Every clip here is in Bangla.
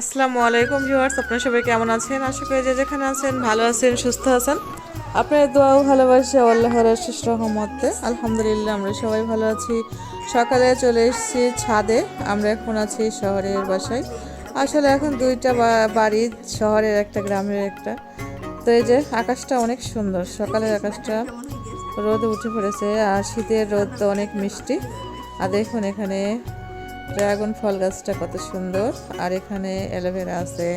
আসসালামু আলাইকুম ভিউয়ার্স, আপনারা সবাই কেমন আছেন? আশা করি যে যেখানে আছেন ভালো আছেন, সুস্থ আছেন। আপনার দোয়া ও ভালোবাসা আল্লাহর অশেষ রহমতে। আলহামদুলিল্লাহ, আমরা সবাই ভালো আছি। সকালে চলে এসেছি ছাদে, আমরা এখন আছি শহরের বাসায়। আসলে এখন দুইটা বাড়ি শহরের একটা, গ্রামের একটা। তো এই যে আকাশটা অনেক সুন্দর, সকালের আকাশটা রোদ উঠে পড়েছে, আর শীতের রোদ তো অনেক মিষ্টি। আর দেখুন এখানে ড্রাগন ফল গাছটা কত সুন্দর। আর এখানে অ্যালোভেরা আছে।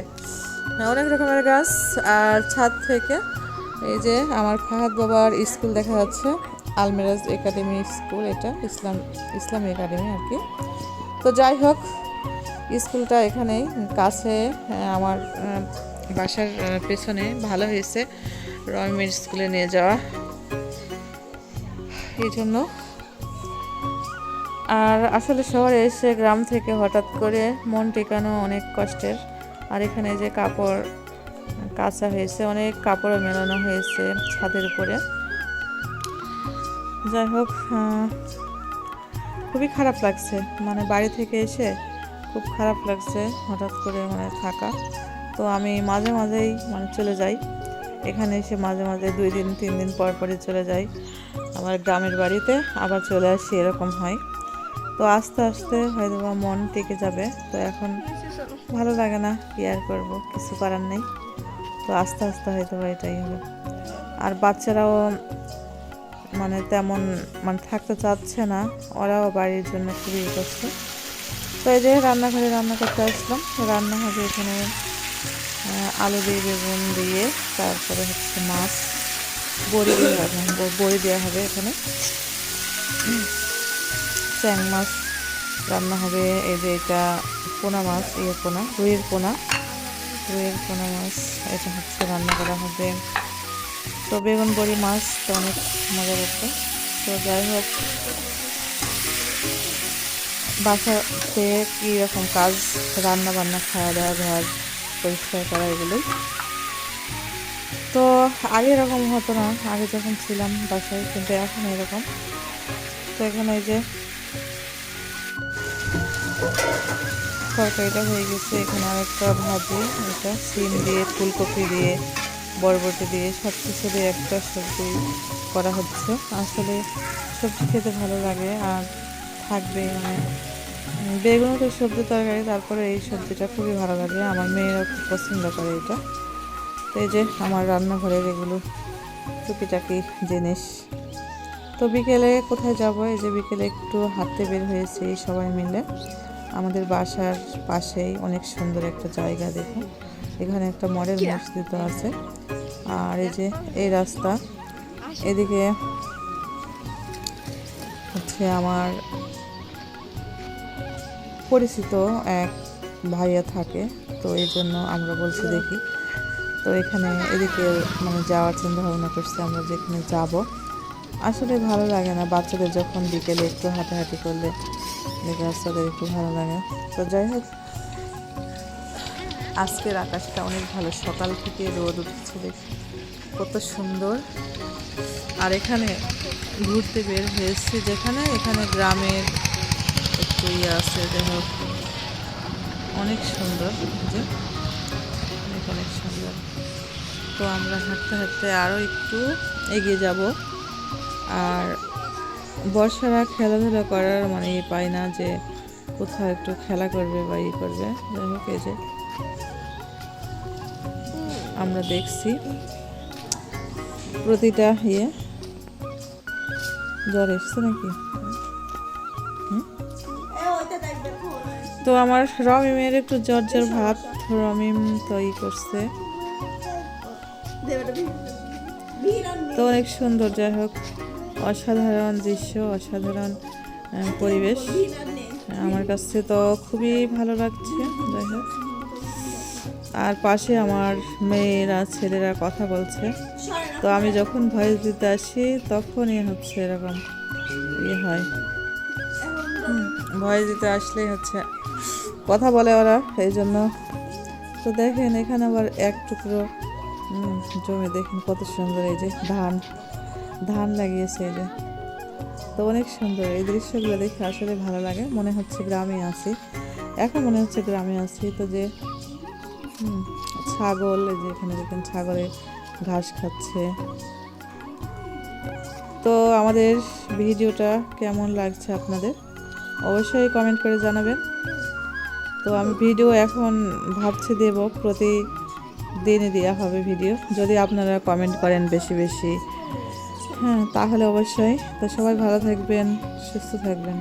অনেক রকমের গাছ। আর ছাদ থেকে এই যে আমার ফাহাদ বাবার স্কুল দেখা যাচ্ছে। আলমেরাজ একাডেমি স্কুল এটা, ইসলাম, ইসলামী একাডেমি আর কি। তো যাই হোক, স্কুলটা এখানেই। কাছে আমার বাসার পেছনে ভালো হয়েছে। রমিমের স্কুলে নিয়ে যাওয়া। এই জন্য আর আসলে শহরে এসে গ্রাম থেকে হঠাৎ করে মন টেকানো অনেক কষ্টের। আর এখানে যে কাপড় কাঁচা হয়েছে, অনেক কাপড়ও মেলানো হয়েছে ছাদের উপরে। যাই হোক খুবই খারাপ লাগছে। মানে বাড়ি থেকে এসে খুব খারাপ লাগছে হঠাৎ করে মানে থাকা। তো আমি মাঝে মাঝেই মানে চলে যাই। এখানে এসে মাঝে মাঝে দুই দিন, তিন দিন পর পরই চলে যাই। আমার গ্রামের বাড়িতে আবার চলে আসি, এরকম হয়। তো আস্তে আস্তে হয়তো বা মন টেকে যাবে, তো এখন ভালো লাগে না কি আর করব, কিছু করার নেই। তো আস্তে আস্তে হয়তো বা এটাই হবে। আর বাচ্চারাও মানে তেমন মানে থাকতে চাচ্ছে না, ওরাও বাড়ির জন্য খুবই ই করছে। তো এই যে রান্নাঘরে রান্না করতে আসলাম রান্না হবে এখানে আলু দিয়ে বেগুন দিয়ে, তারপরে হচ্ছে মাছ, বড়ি দিয়ে হবে, বড়ি দেওয়া হবে এখানে। চ্যাং মাছ রান্না হবে। এই যে এটা পোনা মাছ ইয়ে পোনা, রুইয়ের পোনা। রুইয়ের পোনা মাছ, এটা হচ্ছে রান্না করা হবে। তো বেগুন বড়ি মাছ, তো অনেক মজা করতো তো যাই হোক, বাসাতে কী রকম কাজ রান্না বান্না খাওয়া দাওয়া ঘর পরিষ্কার করা, এগুলোই। তো আগে এরকম হতো না, আগে যখন ছিলাম বাসায়, কিন্তু এখন এরকম। তো এখানে এই যে তরকারিটা হয়ে গেছে। এখানে আরেকটা ভাজি এটা সিম দিয়ে ফুলকপি দিয়ে বরবটি দিয়ে সব কিছু দিয়ে একটা সবজি করা হচ্ছে। আসলে সবজি খেতে ভালো লাগে আর থাকবে মানে উম, বেগুনও তো সবজি তরকারি তারপরে এই সবজিটা খুবই ভালো লাগে। আমার মেয়েরা খুব পছন্দ করে এটা। তো এই যে আমার রান্নাঘরের এগুলো টুকিটাকি জিনিস। তো বিকেলে কোথায় যাব? এই যে বিকেলে একটু হাঁটতে বের হয়েছি সবাই মিলে। আমাদের বাসার পাশেই অনেক সুন্দর একটা জায়গা দেখুন। এখানে একটা মডেল মসজিদ আছে। আর এই যে এই রাস্তা এদিকে হচ্ছে আমার পরিচিত এক ভাইয়া থাকে তো এই জন্য আমরা বলছি দেখি। তো এখানে এদিকে মানে যাওয়ার চিন্তা ভাবনা করছি আমরা যেখানে যাব। আসলে ভালো লাগে না। বাচ্চাদের যখন বিকেলে একটু হাঁটাহাঁটি করলে বাচ্চাদের একটু ভালো লাগে। তো যাই হোক, আজকের আকাশটা অনেক ভালো। সকাল থেকে রোদ উঠছে দেখি কত সুন্দর। আর এখানে ঘুরতে বের হয়েছি যেখানে, এখানে গ্রামের একটু ইয়ে আছে, যাই হোক, অনেক সুন্দর, যে অনেক অনেক সুন্দর। তো আমরা হাঁটতে হাঁটতে আরও একটু এগিয়ে যাব। আর বর্ষারা খেলাধুলা করার মানে ই পায় না যে কোথাও একটু খেলা করবে বা ইয়ে করবে। যাই হোক, এই যে আমরা দেখছি প্রতিটা ইয়ে। জ্বর এসছে নাকি? তো আমার রমিমের একটু জ্বর জ্বর ভাব রমিম তো ই করছে। তো অনেক সুন্দর, যাই হোক। অসাধারণ দৃশ্য, অসাধারণ পরিবেশ। আমার কাছে তো খুবই ভালো লাগছে, যাই হোক। আর পাশে আমার মেয়েরা, ছেলেরা কথা বলছে। তো আমি যখন ভয়েস দিতে আসি, তখনই হচ্ছে এরকম ইয়ে হয়। ভয়েস দিতে আসলেই হচ্ছে কথা বলে ওরা, এই জন্য। তো দেখেন, এখানে আবার এক টুকরো জমি দেখেন কত সুন্দর, এই যে ধান। ধান লাগিয়েছে যে। তো অনেক সুন্দর। এই দৃশ্যগুলো দেখে আসলে ভালো লাগে। মনে হচ্ছে গ্রামে আছি। এখন মনে হচ্ছে গ্রামে আছি। তো যে ছাগল যে এখানে দেখেন ছাগলে ঘাস খাচ্ছে। তো আমাদের ভিডিওটা কেমন লাগছে আপনাদের? অবশ্যই কমেন্ট করে জানাবেন। তো আমি ভিডিও এখন ভাবছি দেব। প্রতি দিনই দেওয়া হবে ভিডিও। যদি আপনারা কমেন্ট করেন বেশি বেশি হ্যাঁ তাহলে অবশ্যই। তো সবাই ভালো থাকবেন সুস্থ থাকবেন।